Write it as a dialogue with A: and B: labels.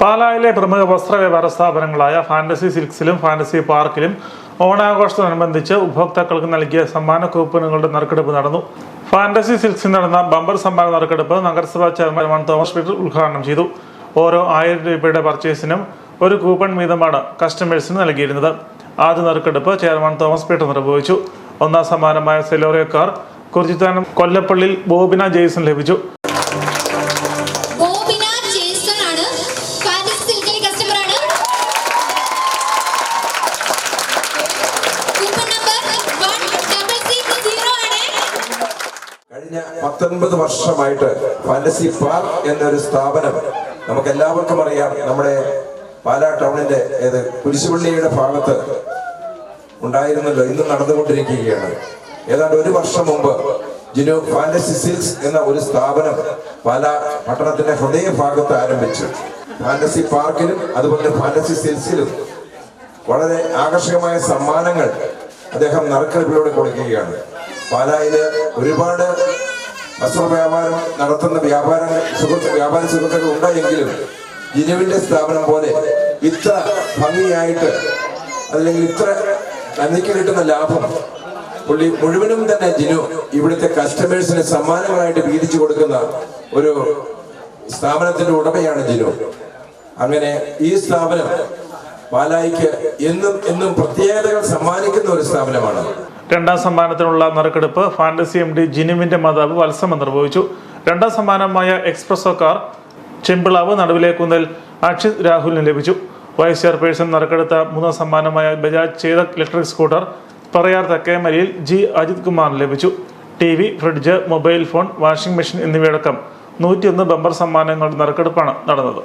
A: പാലായിലെ പ്രമുഖ വസ്ത്ര വ്യാപാര സ്ഥാപനങ്ങളായ ഫാന്റസി സിൽക്സിലും ഫാന്റസി പാർക്കിലും ഓണാഘോഷത്തോടനുബന്ധിച്ച് ഉപഭോക്താക്കൾക്ക് നൽകിയ സമ്മാന കൂപ്പണുകളുടെ നറുക്കെടുപ്പ് നടന്നു. ഫാന്റസി സിൽക്സിൽ നടന്ന ബമ്പർ സമ്മാന നറുക്കെടുപ്പ് നഗരസഭാ ചെയർമാൻ തോമസ് പീറ്റർ ഉദ്ഘാടനം ചെയ്തു. ഓരോ ആയിരം രൂപയുടെ പർച്ചേസിനും ഒരു കൂപ്പൺ വീതമാണ് കസ്റ്റമേഴ്സിന് നൽകിയിരുന്നത്. ആദ്യ നറുക്കെടുപ്പ് ചെയർമാൻ തോമസ് പീറ്റർ നിർവഹിച്ചു. ഒന്നാം സമ്മാനമായ സെലോറിയക്കാർ കുറിച്ചിത്താനം കൊല്ലപ്പള്ളിയിൽ ബോബിന ജെയ്സൺ ലഭിച്ചു.
B: കഴിഞ്ഞ പത്തൊൻപത് വർഷമായിട്ട് ഫാന്റസി പാർക്ക് എന്നൊരു സ്ഥാപനം നമുക്ക് എല്ലാവർക്കും അറിയാം. നമ്മുടെ പാലാ ടൗണിന്റെ ഏത് കുരിശുപള്ളിയുടെ ഭാഗത്ത് ഉണ്ടായിരുന്നല്ലോ ഇന്നും നടന്നുകൊണ്ടിരിക്കുകയാണ്. ഏതാണ്ട് ഒരു വർഷം മുമ്പ് ജിനു ഫാന്റസി സിൽക്സ് എന്ന ഒരു സ്ഥാപനം പാലാ പട്ടണത്തിന്റെ ഹൃദയഭാഗത്ത് ആരംഭിച്ചു. ഫാന്റസി പാർക്കിലും അതുപോലെ ഫാന്റസി സിൽസിലും വളരെ ആകർഷകമായ സമ്മാനങ്ങൾ അദ്ദേഹം നറുക്കെടുപ്പിലൂടെ കൊടുക്കുകയാണ്. പാലായിൽ ഒരുപാട് വസ്ത്ര വ്യാപാരം നടത്തുന്ന വ്യാപാര സുഹൃത്ത് വ്യാപാര സുഹൃത്തുക്കൾ ഉണ്ടായെങ്കിലും ജിനുവിന്റെ സ്ഥാപനം പോലെ ഇത്ര ഭംഗിയായിട്ട് അല്ലെങ്കിൽ ഇത്ര നന്ദിക്ക് കിട്ടുന്ന ലാഭം പുള്ളി മുഴുവനും തന്നെ ജിനു ഇവിടുത്തെ കസ്റ്റമേഴ്സിന് സമ്മാനങ്ങളായിട്ട് വീതിച്ചു കൊടുക്കുന്ന ഒരു സ്ഥാപനത്തിന്റെ ഉടമയാണ് ജിനു. അങ്ങനെ ഈ സ്ഥാപനം പാലായിക്ക് എന്നും എന്നും പ്രത്യേകതകൾ സമ്മാനിക്കുന്ന ഒരു സ്ഥാപനമാണ്.
A: രണ്ടാം സമ്മാനത്തിനുള്ള നറുക്കെടുപ്പ് ഫാന്റസി എം ഡി ജിനുവിന്റെ മാതാവ് വത്സമ നിർവഹിച്ചു. രണ്ടാം സമ്മാനമായ എക്സ്പ്രസോ കാർ ചെമ്പിളാവ് നടുവിലെ കുന്നൽ അക്ഷിത് രാഹുലിന് ലഭിച്ചു. വൈസ് ചെയർപേഴ്സൺ നറുക്കെടുത്ത മൂന്നാം സമ്മാനമായ ബജാജ് ചേതക് ഇലക്ട്രിക് സ്കൂട്ടർ പറയാർ തക്കേമരിയിൽ ജി അജിത് കുമാറിന് ലഭിച്ചു. T V fridge mobile phone washing machine എന്നിവയടക്കം നൂറ്റിയൊന്ന് ബമ്പർ സമ്മാനങ്ങളുടെ നറുക്കെടുപ്പാണ് നടന്നത്.